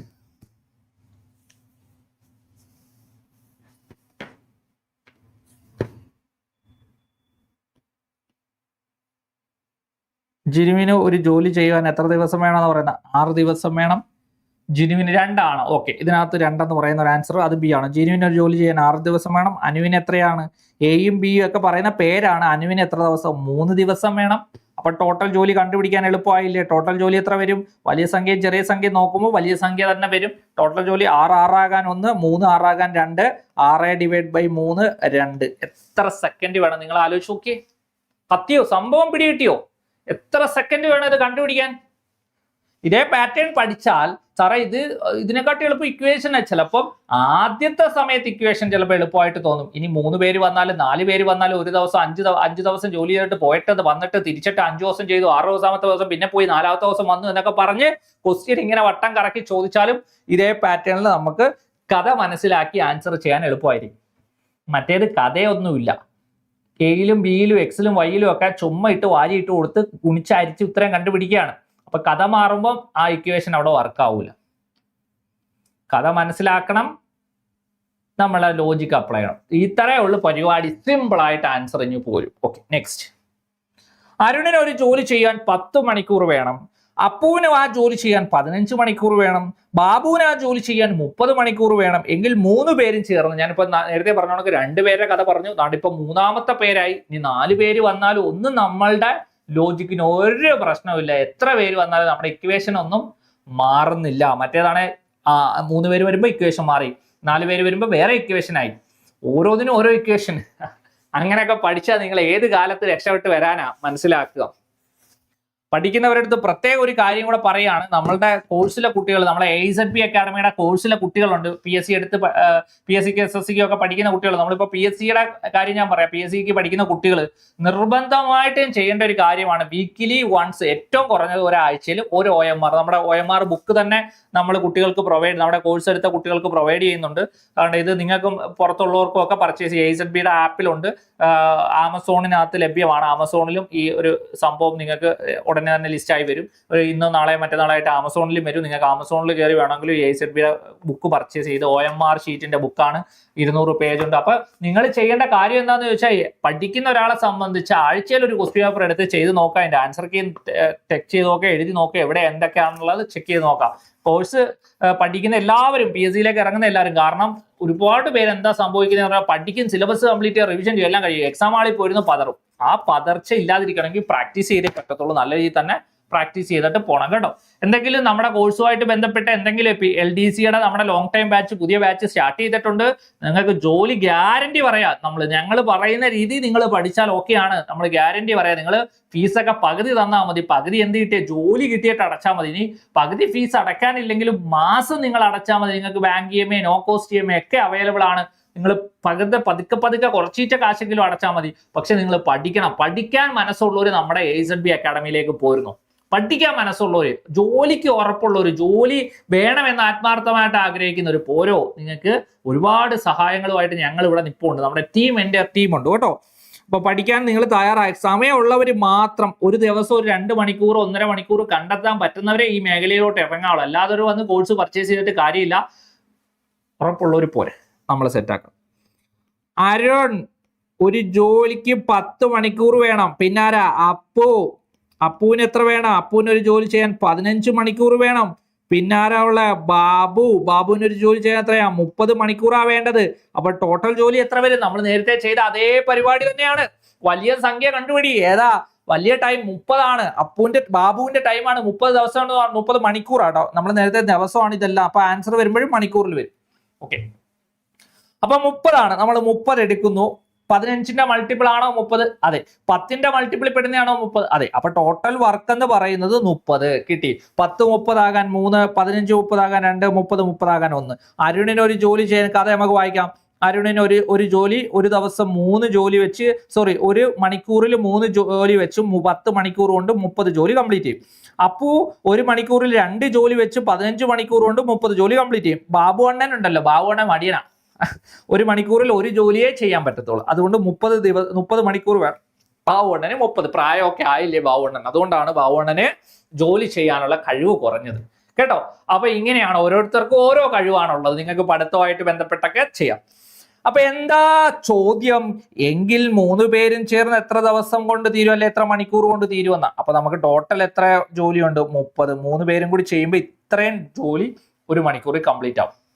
ജിനുവിന് ഒരു ജോലി ചെയ്യുവാൻ എത്ര ദിവസം വേണമെന്ന് പറയുന്നത്? ആറ് ദിവസം വേണം. ജിനുവിന് രണ്ടാണ്. ഓക്കെ ഇതിനകത്ത് രണ്ടെന്ന് പറയുന്ന ഒരു ആൻസർ അത് ബി ആണ്. ജിനുവിന് ഒരു ജോലി ചെയ്യാൻ ആറ് ദിവസം വേണം. അനുവിന് എത്രയാണ്? എയും ബിയും ഒക്കെ പറയുന്ന പേരാണ്. അനുവിന് എത്ര ദിവസം? മൂന്ന് ദിവസം വേണം. അപ്പൊ ടോട്ടൽ ജോലി കണ്ടുപിടിക്കാൻ എളുപ്പമായില്ലേ? ടോട്ടൽ ജോലി എത്ര വരും? വലിയ സംഖ്യ ചെറിയ സംഖ്യ നോക്കുമ്പോൾ വലിയ സംഖ്യ തന്നെ വരും. ടോട്ടൽ ജോലി ആറ് ആറാകാൻ ഒന്ന് മൂന്ന് ആറാകാൻ രണ്ട്. ആറ് ഡിവൈഡ് ബൈ മൂന്ന് രണ്ട്. എത്ര സെക്കൻഡ് വേണം? നിങ്ങൾ ആലോചിച്ച് നോക്കിയേ. കത്തിയോ സംഭവം പിടികിട്ടിയോ? എത്ര സെക്കൻഡ് വേണം ഇത് കണ്ടുപിടിക്കാൻ? ഇതേ പാറ്റേൺ പഠിച്ചാൽ സാറേ ഇത് ഇതിനെക്കാട്ടി എളുപ്പം ഇക്വേഷൻ ചിലപ്പം ആദ്യത്തെ സമയത്ത് ഇക്വേഷൻ ചിലപ്പോൾ എളുപ്പമായിട്ട് തോന്നും. ഇനി മൂന്ന് പേര് വന്നാലും നാല് പേര് വന്നാലും ഒരു ദിവസം അഞ്ച് അഞ്ച് ദിവസം ജോലി ചെയ്തിട്ട് പോയിട്ടത് വന്നിട്ട് തിരിച്ചിട്ട് അഞ്ച് ദിവസം ചെയ്തു ആറ് ദിവസമത്തെ ദിവസം പിന്നെ പോയി നാലാമത്തെ ദിവസം വന്നു എന്നൊക്കെ പറഞ്ഞ് ക്വസ്റ്റ്യൻ ഇങ്ങനെ വട്ടം കറക്കി ചോദിച്ചാലും ഇതേ പാറ്റേണിൽ നമുക്ക് കഥ മനസ്സിലാക്കി ആൻസർ ചെയ്യാൻ എളുപ്പമായിരിക്കും. മറ്റേത് കഥയൊന്നുമില്ല. എയിലും ബിയിലും എക്സിലും വൈയിലും ഒക്കെ ചുമ്മാ ഇട്ട് വാരി ഇട്ട് കൊടുത്ത് കുണിച്ചരിച്ച് ഉത്തരം കണ്ടുപിടിക്കുകയാണ്. അപ്പൊ കഥ മാറുമ്പം ആ ഇക്വേഷൻ അവിടെ വർക്കാവൂല കഥ മനസ്സിലാക്കണം നമ്മളെ ലോജിക്ക് അപ്ലൈ ചെയ്യണം. ഇത്രയേ ഉള്ളൂ പരിപാടി. സിമ്പിൾ ആയിട്ട് ആൻസർ ഇഞ്ഞു പോരും. ഓക്കെ നെക്സ്റ്റ് അരുണിന് ഒരു ജോലി ചെയ്യാൻ പത്ത് മണിക്കൂർ വേണം. അപ്പുവിന് ആ ജോലി ചെയ്യാൻ പതിനഞ്ച് മണിക്കൂർ വേണം ബാബുവിന് ആ ജോലി ചെയ്യാൻ മുപ്പത് മണിക്കൂർ വേണം എങ്കിൽ മൂന്ന് പേരും ചേർന്ന്. ഞാനിപ്പോ നേരത്തെ പറഞ്ഞ കണക്ക് പേരെ കഥ പറഞ്ഞു. നാട്ടിപ്പോ മൂന്നാമത്തെ പേരായി. ഇനി നാല് പേര് വന്നാലും ഒന്നും നമ്മളുടെ ലോജിക്കിന് ഒരു പ്രശ്നവുമില്ല. എത്ര പേര് വന്നാലും നമ്മുടെ ഇക്വേഷൻ ഒന്നും മാറുന്നില്ല. മറ്റേതാണ് ആ മൂന്ന് പേര് വരുമ്പോൾ ഇക്വേഷൻ മാറി. നാല് പേര് വരുമ്പോൾ വേറെ ഇക്വേഷൻ ആയി. ഓരോന്നിനും ഓരോ ഇക്വേഷൻ അങ്ങനെയൊക്കെ പഠിച്ചാൽ നിങ്ങൾ ഏത് കാലത്ത് രക്ഷപ്പെട്ട് വരാനാ മനസ്സിലാക്കുക. പഠിക്കുന്നവരുടെ അടുത്ത് പ്രത്യേക ഒരു കാര്യം കൂടെ പറയാണ്. നമ്മളുടെ കോഴ്സിലെ കുട്ടികൾ നമ്മളെ എ സെഡ് പി അക്കാഡമിയുടെ കോഴ്സിലെ കുട്ടികളുണ്ട്. പി എസ് സി എടുത്ത് പി എസ് സിക്ക് എസ് എസ് സിക്ക് ഒക്കെ പഠിക്കുന്ന കുട്ടികൾ. നമ്മളിപ്പോൾ പി എസ് സിയുടെ കാര്യം ഞാൻ പറയാം. പി എസ് സിക്ക് പഠിക്കുന്ന കുട്ടികൾ നിർബന്ധമായിട്ടും ചെയ്യേണ്ട ഒരു കാര്യമാണ് വീക്കിലി വൺസ് ഏറ്റവും കുറഞ്ഞത് ഒരാഴ്ചയിൽ ഒരു ഒ എം ആർ നമ്മുടെ ഒ എം ആർ ബുക്ക് തന്നെ നമ്മൾ കുട്ടികൾക്ക് പ്രൊവൈഡ് നമ്മുടെ കോഴ്സ് എടുത്ത കുട്ടികൾക്ക് പ്രൊവൈഡ് ചെയ്യുന്നുണ്ട്. കാരണം ഇത് നിങ്ങൾക്കും പുറത്തുള്ളവർക്കും ഒക്കെ പർച്ചേസ് എ സെഡ് ബിയുടെ ആപ്പിലുണ്ട് ആമസോണിനകത്ത് ലഭ്യമാണ്. ആമസോണിലും ഈ ഒരു സംഭവം നിങ്ങൾക്ക് ഉടനെ തന്നെ ലിസ്റ്റ് ആയി വരും. ഇന്നോ നാളെ മറ്റന്നാളായിട്ട് ആമസോണിലും വരും. നിങ്ങൾക്ക് ആമസോണിൽ കയറി വേണമെങ്കിൽ എ സെഡ് ബിയുടെ ബുക്ക് പർച്ചേസ് ചെയ്ത് ഒ എം ആർ ഷീറ്റിന്റെ ബുക്കാണ് ഇരുന്നൂറ് പേജ് ഉണ്ട്. അപ്പൊ നിങ്ങൾ ചെയ്യേണ്ട കാര്യം എന്താണെന്ന് ചോദിച്ചാൽ പഠിക്കുന്ന ഒരാളെ സംബന്ധിച്ച് ആഴ്ചയിൽ ഒരു ക്വസ്റ്റ്യൻ പേപ്പർ എടുത്ത് ചെയ്ത് നോക്കാം. അതിന്റെ ആൻസർ കീ ടെക് ചെയ്ത് നോക്കാം എഴുതി നോക്കാം എവിടെ എന്തൊക്കെയാണെന്നുള്ളത് ചെക്ക് ചെയ്ത് നോക്കാം. കോഴ്സ് പഠിക്കുന്ന എല്ലാവരും പി എസ് സിയിലേക്ക് ഇറങ്ങുന്ന എല്ലാവരും കാരണം ഒരുപാട് പേര് എന്താ സംഭവിക്കുന്നത് പഠിക്കും സിലബസ് കംപ്ലീറ്റ് ചെയ്യുക റിവിഷൻ ചെയ്യും എല്ലാം കഴിയും. എക്സാം ആളിൽ പോയിരുന്നു പതറും. ആ പതർച്ച ഇല്ലാതിരിക്കണമെങ്കിൽ പ്രാക്ടീസ് ചെയ്തേ പറ്റത്തുള്ളൂ. നല്ല രീതിയിൽ തന്നെ പ്രാക്ടീസ് ചെയ്തിട്ട് പോകണം കേട്ടോ. എന്തെങ്കിലും നമ്മുടെ കോഴ്സുമായിട്ട് ബന്ധപ്പെട്ട് എന്തെങ്കിലും എൽ ഡി സിയുടെ നമ്മുടെ ലോങ് ടൈം ബാച്ച് പുതിയ ബാച്ച് സ്റ്റാർട്ട് ചെയ്തിട്ടുണ്ട്. നിങ്ങൾക്ക് ജോലി ഗ്യാരണ്ടി പറയാം. നമ്മൾ ഞങ്ങൾ പറയുന്ന രീതി നിങ്ങൾ പഠിച്ചാൽ ഓക്കെയാണ് നമ്മൾ ഗ്യാരണ്ടി പറയാം. നിങ്ങൾ ഫീസൊക്കെ പകുതി തന്നാൽ മതി. പകുതി എന്ത് കിട്ടിയ? ജോലി കിട്ടിയിട്ട് അടച്ചാൽ മതി. ഇനി പകുതി ഫീസ് അടയ്ക്കാനില്ലെങ്കിലും മാസം നിങ്ങൾ അടച്ചാൽ മതി. നിങ്ങൾക്ക് bank E M I no cost E M I ഒക്കെ അവൈലബിൾ ആണ്. നിങ്ങൾ പകുതി പതുക്കെ പതുക്കെ കുറച്ചീറ്റ കാശെങ്കിലും അടച്ചാൽ മതി. പക്ഷെ നിങ്ങൾ പഠിക്കണം. പഠിക്കാൻ മനസ്സുള്ളവർ നമ്മുടെ എ സെഡ് ബി അക്കാഡമിയിലേക്ക് പോരുന്നു. പഠിക്കാൻ മനസ്സുള്ളവർ ജോലിക്ക് ഉറപ്പുള്ളവർ ജോലി വേണമെന്ന് ആത്മാർത്ഥമായിട്ട് ആഗ്രഹിക്കുന്ന ഒരു പോരോ? നിങ്ങൾക്ക് ഒരുപാട് സഹായങ്ങളുമായിട്ട് ഞങ്ങൾ ഇവിടെ നിപ്പുണ്ട്. നമ്മുടെ ടീം എന്റെ ടീമുണ്ട് കേട്ടോ. അപ്പൊ പഠിക്കാൻ നിങ്ങൾ തയ്യാറായി. സമയമുള്ളവർ മാത്രം ഒരു ദിവസം ഒരു രണ്ട് മണിക്കൂർ ഒന്നര മണിക്കൂർ കണ്ടെത്താൻ പറ്റുന്നവരെ ഈ മേഖലയിലോട്ട് ഇറങ്ങാവുള്ളൂ. അല്ലാതെ വന്ന് കോഴ്സ് പർച്ചേസ് ചെയ്തിട്ട് കാര്യമില്ല. ഉറപ്പുള്ളവർ പോരെ. നമ്മൾ സെറ്റാക്കണം അരുൺ ഒരു ജോലിക്ക് പത്ത് മണിക്കൂർ വേണം. പിന്നാരാ? അപ്പു. അപ്പുവിന് എത്ര വേണം? അപ്പുവിന് ഒരു ജോലി ചെയ്യാൻ പതിനഞ്ച് മണിക്കൂർ വേണം. പിന്നാരാ ഉള്ള? ബാബു. ബാബുവിന് ഒരു ജോലി ചെയ്യാൻ എത്രയാ? മുപ്പത് മണിക്കൂറാ വേണ്ടത്. അപ്പൊ ടോട്ടൽ ജോലി എത്ര വരും? നമ്മൾ നേരത്തെ ചെയ്ത അതേ പരിപാടി തന്നെയാണ്. വലിയ സംഖ്യ കണ്ടുപിടി. ഏതാ? വലിയ ടൈം മുപ്പതാണ്. അപ്പുവിന്റെ ബാബുവിന്റെ ടൈമാണ് മുപ്പത് ദിവസമാണ്. മുപ്പത് മണിക്കൂറാട്ടോ. നമ്മൾ നേരത്തെ ദിവസമാണ് ഇതെല്ലാം. അപ്പൊ ആൻസർ വരുമ്പോഴും മണിക്കൂറിൽ വരും. ഓക്കെ അപ്പൊ മുപ്പതാണ്. നമ്മൾ മുപ്പത് എടുക്കുന്നു. പതിനഞ്ചിന്റെ മൾട്ടിപ്പിൾ ആണോ മുപ്പത്? അതെ. പത്തിന്റെ മൾട്ടിപ്പിൾ പെടുന്നതാണോ മുപ്പത്? അതെ. അപ്പൊ ടോട്ടൽ വർക്ക് എന്ന് പറയുന്നത് മുപ്പത്. കിട്ടി. പത്ത് മുപ്പതാകാൻ മൂന്ന് പതിനഞ്ച് മുപ്പതാകാൻ രണ്ട് മുപ്പത് മുപ്പതാകാൻ ഒന്ന്. അരുണിന് ഒരു ജോലി ചെയ്യാൻ കഥ നമുക്ക് വായിക്കാം. അരുണിന് ഒരു ഒരു ജോലി ഒരു ദിവസം മൂന്ന് ജോലി വെച്ച് സോറി ഒരു മണിക്കൂറിൽ മൂന്ന് ജോലി വെച്ച് പത്ത് മണിക്കൂർ കൊണ്ട് മുപ്പത് ജോലി കംപ്ലീറ്റ് ചെയ്യും. അപ്പോ ഒരു മണിക്കൂറിൽ രണ്ട് ജോലി വെച്ച് പതിനഞ്ച് മണിക്കൂർ കൊണ്ട് മുപ്പത് ജോലി കംപ്ലീറ്റ് ചെയ്യും. ബാബു അണ്ണൻ ഉണ്ടല്ലോ. ബാബു അണ്ണൻ മടിയനാ. ഒരു മണിക്കൂറിൽ ഒരു ജോലിയേ ചെയ്യാൻ പറ്റത്തുള്ളൂ. അതുകൊണ്ട് മുപ്പത് ദിവസം മുപ്പത് മണിക്കൂർ വേണം ബാവുണ്ണന് മുപ്പത്. പ്രായമൊക്കെ ആയില്ലേ ബാവുണ്ണൻ അതുകൊണ്ടാണ് ബാവുണ്ണന് ജോലി ചെയ്യാനുള്ള കഴിവ് കുറഞ്ഞത്. കേട്ടോ? അപ്പൊ ഇങ്ങനെയാണ് ഓരോരുത്തർക്കും ഓരോ കഴിവാണുള്ളത്. നിങ്ങൾക്ക് പഠിത്തമായിട്ട് ബന്ധപ്പെട്ടൊക്കെ ചെയ്യാം. അപ്പൊ എന്താ ചോദ്യം? എങ്കിൽ മൂന്ന് പേരും ചേർന്ന് എത്ര ദിവസം കൊണ്ട് തീരും? അല്ലെ എത്ര മണിക്കൂർ കൊണ്ട് തീരുമെന്ന അപ്പൊ നമുക്ക് ടോട്ടൽ എത്ര ജോലിയുണ്ട്? മുപ്പത്. മൂന്ന് പേരും കൂടി ചെയ്യുമ്പോൾ ഇത്രയും ജോലി ഒരു മണിക്കൂറിൽ കംപ്ലീറ്റ് ആവും.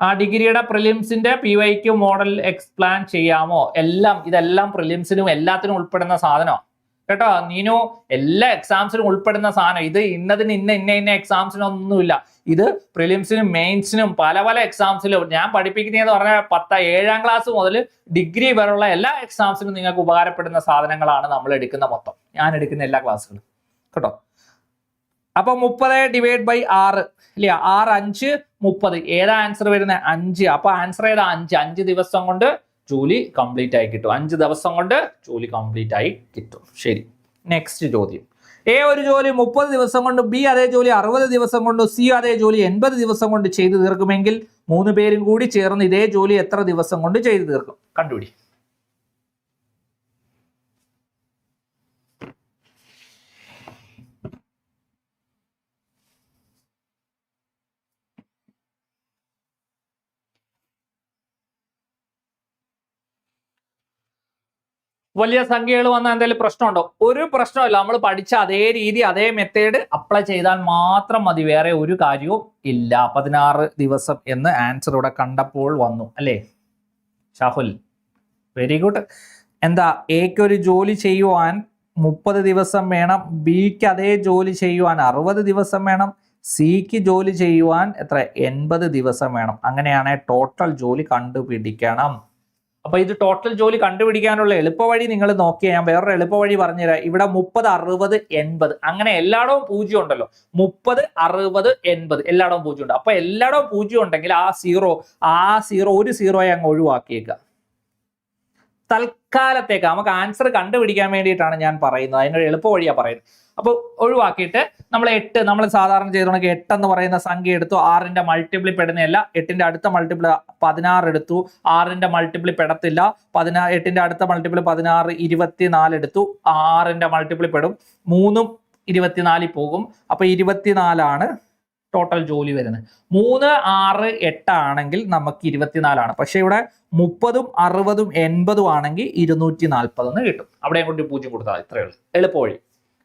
ആ ഡിഗ്രിയുടെ പ്രിലിംസിന്റെ പി വൈക്ക് മോഡൽ എക്സ്പ്ലാൻ ചെയ്യാമോ? എല്ലാം ഇതെല്ലാം പ്രിലിംസിനും എല്ലാത്തിനും ഉൾപ്പെടുന്ന സാധനമാണ് കേട്ടോ നീനു എല്ലാ എക്സാംസിനും ഉൾപ്പെടുന്ന സാധനം. ഇത് ഇന്നതിന് ഇന്ന ഇന്ന ഇന്ന എക്സാംസിനൊന്നുമില്ല ഇത് പ്രിലിംസിനും മെയിൻസിനും പല പല എക്സാംസിലും ഞാൻ പഠിപ്പിക്കുന്നതെന്ന് പറഞ്ഞാൽ പത്ത ഏഴാം ക്ലാസ് മുതൽ ഡിഗ്രി വരെയുള്ള എല്ലാ എക്സാംസിനും നിങ്ങൾക്ക് ഉപകാരപ്പെടുന്ന സാധനങ്ങളാണ് നമ്മൾ എടുക്കുന്ന മൊത്തം. ഞാൻ എടുക്കുന്ന എല്ലാ ക്ലാസ്സുകളും കേട്ടോ? അപ്പൊ മുപ്പത് ഡിവൈഡ് ബൈ ആറ് ഇല്ല? ആറ് അഞ്ച് മുപ്പത്. ഏതാ ആൻസർ വരുന്നത് അഞ്ച്. അപ്പൊ ആൻസർ ഏതാ? അഞ്ച്. അഞ്ച് ദിവസം കൊണ്ട് ജോലി കംപ്ലീറ്റ് ആയി കിട്ടും. അഞ്ച് ദിവസം കൊണ്ട് ജോലി കംപ്ലീറ്റ് ആയി കിട്ടും. ശരി. നെക്സ്റ്റ് ചോദ്യം. എ ഒരു ജോലി മുപ്പത് ദിവസം കൊണ്ട് ബി അതേ ജോലി അറുപത് ദിവസം കൊണ്ട് സി അതേ ജോലി എൺപത് ദിവസം കൊണ്ട് ചെയ്തു തീർക്കുമെങ്കിൽ മൂന്ന് പേരും കൂടി ചേർന്ന് ഇതേ ജോലി എത്ര ദിവസം കൊണ്ട് ചെയ്തു തീർക്കും? കണ്ടുപിടി. വലിയ സംഖ്യകൾ വന്നാൽ എന്തെങ്കിലും പ്രശ്നമുണ്ടോ? ഒരു പ്രശ്നമില്ല. നമ്മൾ പഠിച്ച അതേ രീതി അതേ മെത്തേഡ് അപ്ലൈ ചെയ്താൽ മാത്രം മതി. വേറെ ഒരു കാര്യവും ഇല്ല. പതിനാറ് ദിവസം എന്ന് ആൻസർ ഇവിടെ കണ്ടപ്പോൾ വന്നു. അല്ലേ? ഷാഹുൽ വെരി ഗുഡ് എന്താ എക്ക് ഒരു ജോലി ചെയ്യുവാൻ മുപ്പത് ദിവസം വേണം. ബിക്ക് അതേ ജോലി ചെയ്യുവാൻ അറുപത് ദിവസം വേണം. സിക്ക് ജോലി ചെയ്യുവാൻ എത്ര? എൺപത് ദിവസം വേണം. അങ്ങനെയാണെങ്കിൽ ടോട്ടൽ ജോലി കണ്ടുപിടിക്കണം. അപ്പൊ ഇത് ടോട്ടൽ ജോലി കണ്ടുപിടിക്കാനുള്ള എളുപ്പവഴി നിങ്ങൾ നോക്കിയാൽ ഞാൻ വേറൊരു എളുപ്പവഴി പറഞ്ഞുതരാം. ഇവിടെ മുപ്പത് അറുപത് എൺപത്. അങ്ങനെ എല്ലായിടവും പൂജ്യം ഉണ്ടല്ലോ. മുപ്പത് അറുപത് എൺപത്. എല്ലായിടവും പൂജ്യം ഉണ്ട്. അപ്പൊ എല്ലായിടവും പൂജ്യം ഉണ്ടെങ്കിൽ ആ സീറോ ആ സീറോ ഒരു സീറോയെ അങ്ങ് ഒഴിവാക്കിയേക്കുക. തൽക്കാലത്തേക്ക് നമുക്ക് ആൻസർ കണ്ടുപിടിക്കാൻ വേണ്ടിയിട്ടാണ് ഞാൻ പറയുന്നത്. അതിനൊരു എളുപ്പ വഴിയാണ് പറയുന്നത്. അപ്പോൾ ഒഴിവാക്കിയിട്ട് നമ്മൾ എട്ട് നമ്മൾ സാധാരണ ചെയ്തോണെങ്കിൽ എട്ട് എന്ന് പറയുന്ന സംഖ്യ എടുത്തു ആറിന്റെ മൾട്ടിപ്ലി പെടുന്നതല്ല എട്ടിന്റെ അടുത്ത മൾട്ടിപ്ലി പതിനാറ് എടുത്തു ആറിന്റെ മൾട്ടിപ്ലി പെടത്തില്ല പതിനാ എട്ടിന്റെ അടുത്ത മൾട്ടിപ്ലി പതിനാറ് ഇരുപത്തിനാല് എടുത്തു ആറിന്റെ മൾട്ടിപ്ലി പെടും മൂന്നും ഇരുപത്തിനാലിൽ പോകും. അപ്പൊ ഇരുപത്തിനാലാണ് ടോട്ടൽ ജോലി വരുന്നത്. മൂന്ന് ആറ് എട്ടാണെങ്കിൽ നമുക്ക് ഇരുപത്തിനാലാണ്. പക്ഷെ ഇവിടെ മുപ്പതും അറുപതും എൺപതും ആണെങ്കിൽ ഇരുന്നൂറ്റി നാൽപ്പതെന്ന് കിട്ടും. അവിടെയും കൊണ്ട് പൂജ്യം കൊടുത്താൽ ഇത്രയേ ഉള്ളൂ. എളുപ്പ വഴി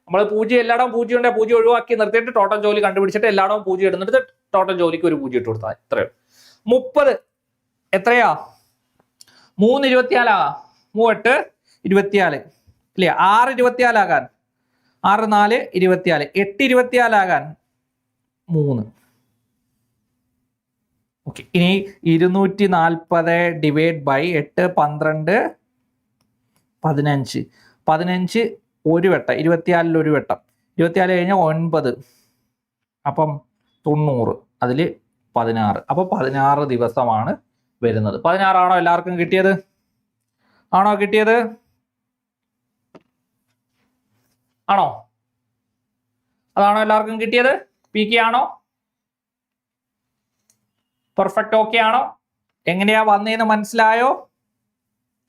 നമ്മൾ പൂജ എല്ലായിടവും പൂജ ഉണ്ടെങ്കിൽ പൂജ ഒഴിവാക്കി നിർത്തിയിട്ട് ടോട്ടൽ ജോലി കണ്ടുപിടിച്ചിട്ട് എല്ലായിടവും പൂജ ഇടുന്നിട്ട് ടോട്ടൽ ജോലിക്ക് ഒരു പൂജ ഇട്ട് കൊടുത്താൽ ഇത്രയേ ഉള്ളൂ. മുപ്പത്. എത്രയാ? മൂന്ന് ഇരുപത്തിനാലാ മൂവെട്ട് ഇരുപത്തിനാല് ഇല്ലേ? ആറ് ഇരുപത്തിനാലാകാൻ ആറ് നാല് ഇരുപത്തിനാല് എട്ട് ഇരുപത്തിനാലാകാൻ മൂന്ന്. ഓക്കെ. ഇനി ഇരുന്നൂറ്റി നാൽപ്പത് ഡിവൈഡ് ബൈ എട്ട് പന്ത്രണ്ട് പതിനഞ്ച്. പതിനഞ്ച് ഒരു വട്ടം ഇരുപത്തിനാലിൽ ഒരു വട്ടം. ഇരുപത്തിനാല് കഴിഞ്ഞാൽ ഒൻപത് അപ്പം തൊണ്ണൂറ് അതിൽ പതിനാറ്. അപ്പോൾ പതിനാറ് ദിവസമാണ് വരുന്നത്. പതിനാറാണോ എല്ലാവർക്കും കിട്ടിയത്? ആണോ കിട്ടിയത്? ആണോ? അതാണോ എല്ലാവർക്കും കിട്ടിയത്? പി കെ ആണോ? പെർഫെക്റ്റ് ഓക്കെ ആണോ? എങ്ങനെയാ വന്നതെന്ന് മനസ്സിലായോ?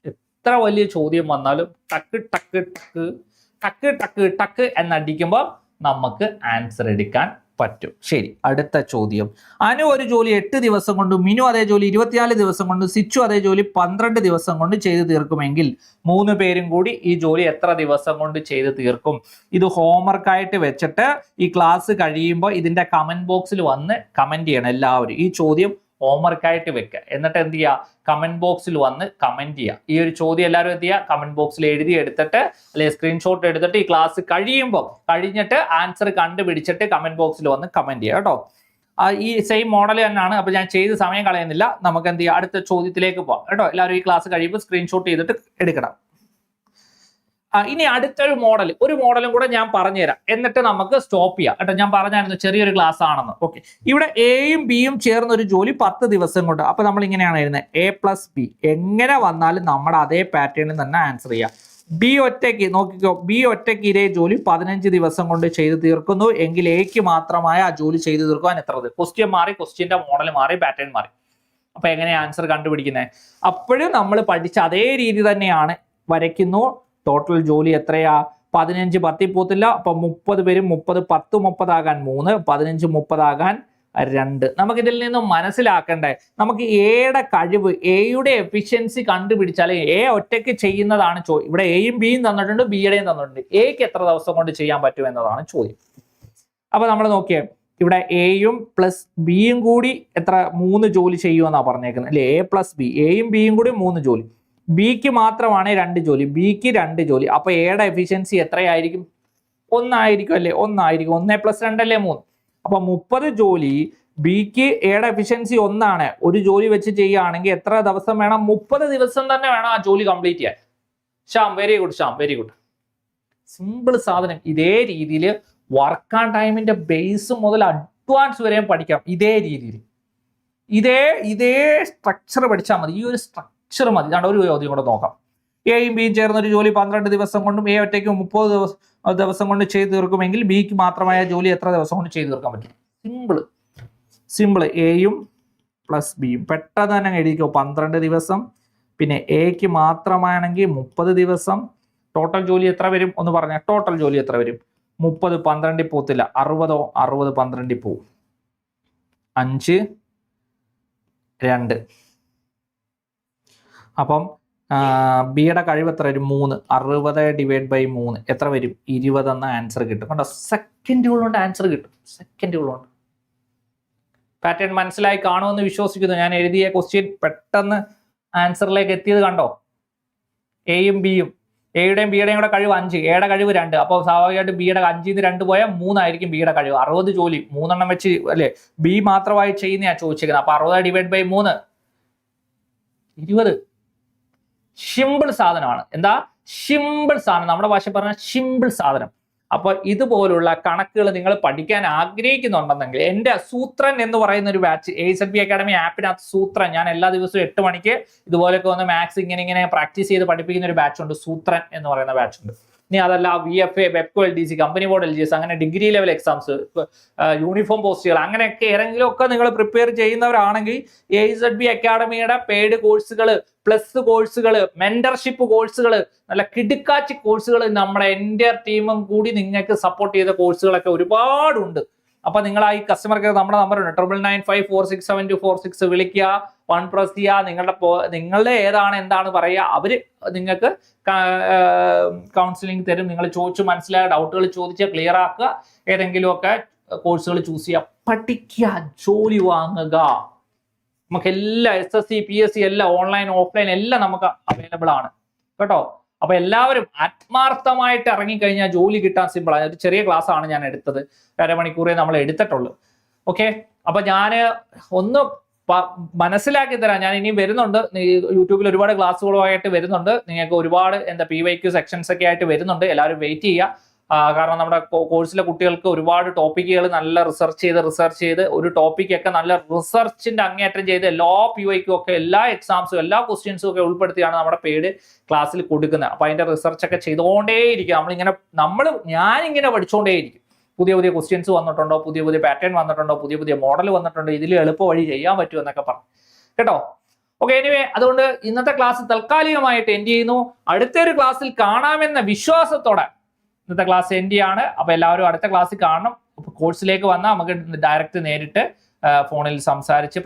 എത്ര വലിയ ചോദ്യം വന്നാലും ടക്ക് ടക്ക് ടക്ക് ടക്ക് ടക്ക് ടക്ക് എന്നടിക്കുമ്പോൾ നമുക്ക് ആൻസർ എടുക്കാൻ പറ്റും. ശരി അടുത്ത ചോദ്യം. അനു ഒരു ജോലി എട്ട് ദിവസം കൊണ്ട് മിനു അതേ ജോലി ഇരുപത്തിനാല് ദിവസം കൊണ്ട് സിച്ചു അതേ ജോലി പന്ത്രണ്ട് ദിവസം കൊണ്ട് ചെയ്തു തീർക്കുമെങ്കിൽ മൂന്ന് പേരും കൂടി ഈ ജോലി എത്ര ദിവസം കൊണ്ട് ചെയ്ത് തീർക്കും? ഇത് ഹോംവർക്ക് ആയിട്ട് വെച്ചിട്ട് ഈ ക്ലാസ് കഴിയുമ്പോൾ ഇതിന്റെ കമന്റ് ബോക്സിൽ വന്ന് കമന്റ് ചെയ്യണം എല്ലാവരും. ഈ ചോദ്യം ഹോംവർക്ക് ആയിട്ട് വെക്കുക എന്നിട്ട് എന്ത് ചെയ്യുക കമന്റ് ബോക്സിൽ വന്ന് കമന്റ് ചെയ്യുക ഈ ഒരു ചോദ്യം എല്ലാവരും എന്ത് ചെയ്യുക കമന്റ് ബോക്സിൽ എഴുതി എടുത്തിട്ട് അല്ലെങ്കിൽ സ്ക്രീൻഷോട്ട് എടുത്തിട്ട് ഈ ക്ലാസ് കഴിയുമ്പോൾ കഴിഞ്ഞിട്ട് ആൻസർ കണ്ടുപിടിച്ചിട്ട് കമന്റ് ബോക്സിൽ വന്ന് കമന്റ് ചെയ്യുക കേട്ടോ. ഈ സെയിം മോഡൽ തന്നെയാണ്. അപ്പൊ ഞാൻ ചെയ്ത് സമയം കളയുന്നില്ല. നമുക്ക് എന്ത് ചെയ്യാം? അടുത്ത ചോദ്യത്തിലേക്ക് പോവാം. കേട്ടോ? എല്ലാവരും ഈ ക്ലാസ് കഴിയുമ്പോൾ സ്ക്രീൻഷോട്ട് ചെയ്തിട്ട് എടുക്കണം. ഇനി അടുത്തൊരു മോഡൽ ഒരു മോഡലും കൂടെ ഞാൻ പറഞ്ഞുതരാം. എന്നിട്ട് നമുക്ക് സ്റ്റോപ്പ് ചെയ്യാം. കേട്ടോ ഞാൻ പറഞ്ഞായിരുന്നു ചെറിയൊരു ക്ലാസ് ആണെന്ന്. ഓക്കെ ഇവിടെ എയും ബിയും ചേർന്ന ഒരു ജോലി പത്ത് ദിവസം കൊണ്ട്. അപ്പൊ നമ്മൾ ഇങ്ങനെയാണ് എഴുതുന്നത് എ പ്ലസ് ബി എങ്ങനെ വന്നാലും നമ്മുടെ അതേ പാറ്റേണിൽ തന്നെ ആൻസർ ചെയ്യാം. ബി ഒറ്റയ്ക്ക് നോക്കിക്കോ ബി ഒറ്റയ്ക്ക് ഇരേ ജോലി പതിനഞ്ച് ദിവസം കൊണ്ട് ചെയ്തു തീർക്കുന്നു. എങ്കിൽ എക്ക് മാത്രമായ ആ ജോലി ചെയ്തു തീർക്കുവാൻ എത്ര ക്വസ്റ്റ്യൻ മാറി ക്വസ്റ്റ്യന്റെ മോഡൽ മാറി പാറ്റേൺ മാറി. അപ്പൊ എങ്ങനെയാണ് ആൻസർ കണ്ടുപിടിക്കുന്നത് അപ്പോഴും നമ്മൾ പഠിച്ച അതേ രീതി തന്നെയാണ് വരയ്ക്കുന്നു. ടോട്ടൽ ജോലി എത്രയാ? പതിനഞ്ച് പത്തിപ്പോത്തില്ല. അപ്പൊ മുപ്പത് പേരും മുപ്പത് പത്ത് മുപ്പതാകാൻ മൂന്ന്. പതിനഞ്ച് മുപ്പതാകാൻ രണ്ട്. നമുക്കിതിൽ നിന്ന് മനസ്സിലാക്കണ്ടേ. നമുക്ക് എയുടെ കഴിവ് എയുടെ എഫിഷ്യൻസി കണ്ടുപിടിച്ചാൽ എ ഒറ്റയ്ക്ക് ചെയ്യുന്നതാണ് ചോദ്യം ഇവിടെ എയും ബിയും തന്നിട്ടുണ്ട് ബിയുടെയും തന്നിട്ടുണ്ട്. എക്ക് എത്ര ദിവസം കൊണ്ട് ചെയ്യാൻ പറ്റും എന്നതാണ് ചോദ്യം. അപ്പൊ നമ്മൾ നോക്കിയേ. ഇവിടെ എയും പ്ലസ് ബിയും കൂടി എത്ര മൂന്ന് ജോലി ചെയ്യുമെന്നാണ് പറഞ്ഞേക്കുന്നത് അല്ലെ? A plus B. എയും ബിയും കൂടി മൂന്ന് ജോലി. ബിക്ക് മാത്രമാണ് രണ്ട് ജോലി. ബിക്ക് രണ്ട് ജോലി. അപ്പൊ എയുടെ എഫിഷ്യൻസി എത്രയായിരിക്കും? ഒന്നായിരിക്കും അല്ലേ? ഒന്നായിരിക്കും. ഒന്നേ പ്ലസ് രണ്ടല്ലേ മൂന്ന്. അപ്പൊ മുപ്പത് ജോലി ബിക്ക് എയുടെ എഫിഷ്യൻസി ഒന്നാണ്. ഒരു ജോലി വെച്ച് ചെയ്യുകയാണെങ്കിൽ എത്ര ദിവസം വേണം? മുപ്പത് ദിവസം തന്നെ വേണം ആ ജോലി കംപ്ലീറ്റ് ചെയ്യാൻ. Shyam very good Shyam very good simple സാധനം. ഇതേ രീതിയിൽ വർക്ക് ആൻഡ് ടൈമിന്റെ ബേസ് മുതൽ അഡ്വാൻസ് വരെയും പഠിക്കാം. ഇതേ രീതിയിൽ. ഇതേ ഇതേ സ്ട്രക്ചർ പഠിച്ചാൽ മതി. ഈ ഒരു സ്ട്രക്ചർ മതി. ഇതാണ് ഒരു ചോദ്യം കൂടെ നോക്കാം. എയും ബിയും ചേർന്ന ഒരു ജോലി പന്ത്രണ്ട് ദിവസം കൊണ്ടും എ ഒറ്റയ്ക്ക് മുപ്പത് ദിവസം ദിവസം കൊണ്ട് ചെയ്തു തീർക്കുമെങ്കിൽ ബിക്ക് മാത്രമായ ജോലി എത്ര ദിവസം കൊണ്ട് ചെയ്തു തീർക്കാൻ പറ്റും? സിമ്പിൾ സിമ്പിൾ എയും പ്ലസ് ബിയും പെട്ടെന്ന് തന്നെ എഴുതിക്കോ. പന്ത്രണ്ട് ദിവസം പിന്നെ എക്ക് മാത്രമാണെങ്കിൽ മുപ്പത് ദിവസം. ടോട്ടൽ ജോലി എത്ര വരും ഒന്ന് പറഞ്ഞ ടോട്ടൽ ജോലി എത്ര വരും? മുപ്പത് പന്ത്രണ്ടിൽ പോത്തില്ല. അറുപതോ അറുപത് പന്ത്രണ്ടിൽ പോവും. അഞ്ച് രണ്ട്. അപ്പം ബിയുടെ കഴിവ് എത്ര? വരും മൂന്ന്. അറുപത് ഡിവൈഡ് ബൈ മൂന്ന്. എത്ര വരും? ഇരുപത് എന്ന ആൻസർ കിട്ടും. കണ്ടോ? സെക്കൻഡുകൾ കൊണ്ട് ആൻസർ കിട്ടും. സെക്കൻഡുകൾ കൊണ്ട്. പാറ്റേൺ മനസ്സിലായി കാണുമെന്ന് വിശ്വസിക്കുന്നു. ഞാൻ എഴുതിയ ക്വസ്റ്റ്യൻ പെട്ടെന്ന് ആൻസറിലേക്ക് എത്തിയത് കണ്ടോ? എയും ബിയും എയുടെയും ബിയുടെയും കൂടെ കഴിവ് അഞ്ച്. എയുടെ കഴിവ് രണ്ട്. അപ്പോൾ സ്വാഭാവികമായിട്ട് ബിയുടെ അഞ്ചിൽ നിന്ന് രണ്ട് പോയാൽ മൂന്നായിരിക്കും ബിയുടെ കഴിവ്. അറുപത് ജോലി. മൂന്നെണ്ണം വെച്ച് അല്ലേ? ബി മാത്രമായി ചെയ്യുന്നതാ ചോദിച്ചിരിക്കുന്നത് അപ്പൊ അറുപത് ഡിവൈഡ് ബൈ മൂന്ന്. ഇരുപത്. സിമ്പിൾ സാധനമാണ്. എന്താ? സിമ്പിൾ സാധനം. നമ്മുടെ ഭാഷ പറഞ്ഞ സിമ്പിൾ സാധനം. അപ്പൊ ഇതുപോലുള്ള കണക്കുകൾ നിങ്ങൾ പഠിക്കാൻ ആഗ്രഹിക്കുന്നുണ്ടെന്നെങ്കിൽ എന്റെ സൂത്രൻ എന്ന് പറയുന്ന ഒരു batch A S B academy ആപ്പിനകത്ത് Soothran. ഞാൻ എല്ലാ ദിവസവും എട്ട് മണിക്ക് ഇതുപോലൊക്കെ വന്ന് മാത്സ് ഇങ്ങനെ ഇങ്ങനെ പ്രാക്ടീസ് ചെയ്ത് പഠിപ്പിക്കുന്ന ഒരു ബാച്ച് ഉണ്ട്. സൂത്രൻ എന്ന് പറയുന്ന ബാച്ച് ഉണ്ട്. ഇനി അതല്ല V F A Bevco L D C company board L G S അങ്ങനെ ഡിഗ്രി ലെവൽ എക്സാംസ് യൂണിഫോം പോസ്റ്റുകൾ അങ്ങനെയൊക്കെ ഏതെങ്കിലും ഒക്കെ നിങ്ങൾ പ്രിപ്പയർ ചെയ്യുന്നവരാണെങ്കിൽ എ ഇസഡ് ബി അക്കാഡമിയുടെ പെയ്ഡ് കോഴ്സുകൾ പ്ലസ് കോഴ്സുകൾ മെന്റർഷിപ്പ് കോഴ്സുകൾ നല്ല കിടുക്കാച്ചി കോഴ്സുകൾ നമ്മുടെ എന്റെ ടീമും കൂടി നിങ്ങൾക്ക് സപ്പോർട്ട് ചെയ്ത കോഴ്സുകളൊക്കെ ഒരുപാടുണ്ട്. അപ്പൊ നിങ്ങൾ ഈ കസ്റ്റമർ കെയർ നമ്മുടെ നമ്പർ ഉണ്ട്. Triple nine five four six seven two four six വിളിക്കുക. വൺ പ്രസ് ചെയ്യുക നിങ്ങളുടെ നിങ്ങളുടെ ഏതാണ് എന്താണ് പറയുക അവർ നിങ്ങൾക്ക് കൗൺസിലിംഗ് തരും. നിങ്ങൾ ചോദിച്ചു മനസ്സിലായ ഡൗട്ടുകൾ ചോദിച്ച് ക്ലിയർ ആക്കുക. ഏതെങ്കിലുമൊക്കെ കോഴ്സുകൾ ചൂസ് ചെയ്യുക. പഠിക്കുക ജോലി വാങ്ങുക. നമുക്ക് എല്ലാ S S C P S C എല്ലാം ഓൺലൈൻ ഓഫ്ലൈൻ എല്ലാം നമുക്ക് അവൈലബിൾ ആണ്. കേട്ടോ? അപ്പൊ എല്ലാവരും ആത്മാർത്ഥമായിട്ട് ഇറങ്ങിക്കഴിഞ്ഞാൽ ജോലി കിട്ടാൻ സിമ്പിൾ ആണ്. ഒരു ചെറിയ ക്ലാസ് ആണ് ഞാൻ എടുത്തത്. അരമണിക്കൂറേ നമ്മൾ എടുത്തിട്ടുള്ളൂ. ഓക്കെ അപ്പൊ ഞാൻ ഒന്ന് മനസ്സിലാക്കി തരാം. ഞാൻ ഇനി വരുന്നുണ്ട്. യൂട്യൂബിൽ ഒരുപാട് ക്ലാസ്സുകളുമായിട്ട് വരുന്നുണ്ട്. നിങ്ങൾക്ക് ഒരുപാട് എന്താ പി വൈ ക്യു സെക്ഷൻസ് ഒക്കെ ആയിട്ട് വരുന്നുണ്ട്. എല്ലാവരും വെയിറ്റ് ചെയ്യുക. കാരണം നമ്മുടെ കോഴ്സിലെ കുട്ടികൾക്ക് ഒരുപാട് ടോപ്പിക്കുകൾ നല്ല റിസർച്ച് ചെയ്ത് റിസർച്ച് ചെയ്ത് ഒരു ടോപ്പിക്കൊക്കെ നല്ല റിസർച്ചിന്റെ അങ്ങേറ്റം ചെയ്ത് എല്ലാ പി വൈക്കും ഒക്കെ എല്ലാ എക്സാംസും എല്ലാ ക്വസ്റ്റ്യൻസും ഒക്കെ ഉൾപ്പെടുത്തിയാണ് നമ്മുടെ പേര് ക്ലാസ്സിൽ കൊടുക്കുന്നത്. അപ്പൊ അതിന്റെ റിസർച്ച് ഒക്കെ ചെയ്തുകൊണ്ടേയിരിക്കും. നമ്മളിങ്ങനെ നമ്മൾ ഞാനിങ്ങനെ പഠിച്ചുകൊണ്ടേയിരിക്കും പുതിയ പുതിയ ക്വസ്റ്റ്യൻസ് വന്നിട്ടുണ്ടോ പുതിയ പുതിയ പാറ്റേൺ വന്നിട്ടുണ്ടോ പുതിയ പുതിയ മോഡൽ വന്നിട്ടുണ്ടോ ഇതിൽ എളുപ്പ വഴി ചെയ്യാൻ പറ്റുമോ എന്നൊക്കെ പറഞ്ഞു. കേട്ടോ? ഓക്കെ എനിവേ അതുകൊണ്ട് ഇന്നത്തെ ക്ലാസ് താൽക്കാലികമായിട്ട് എൻഡ് ചെയ്യുന്നു. അടുത്തൊരു ക്ലാസ്സിൽ കാണാമെന്ന വിശ്വാസത്തോടെ ഇന്നത്തെ ക്ലാസ് എൻഡ് ആണ് അപ്പൊ എല്ലാവരും അടുത്ത ക്ലാസ്സിൽ കാണണം. കോഴ്സിലേക്ക് വന്നാൽ നമുക്ക് ഡയറക്റ്റ് നേരിട്ട് ഫോണിൽ സംസാരിച്ച്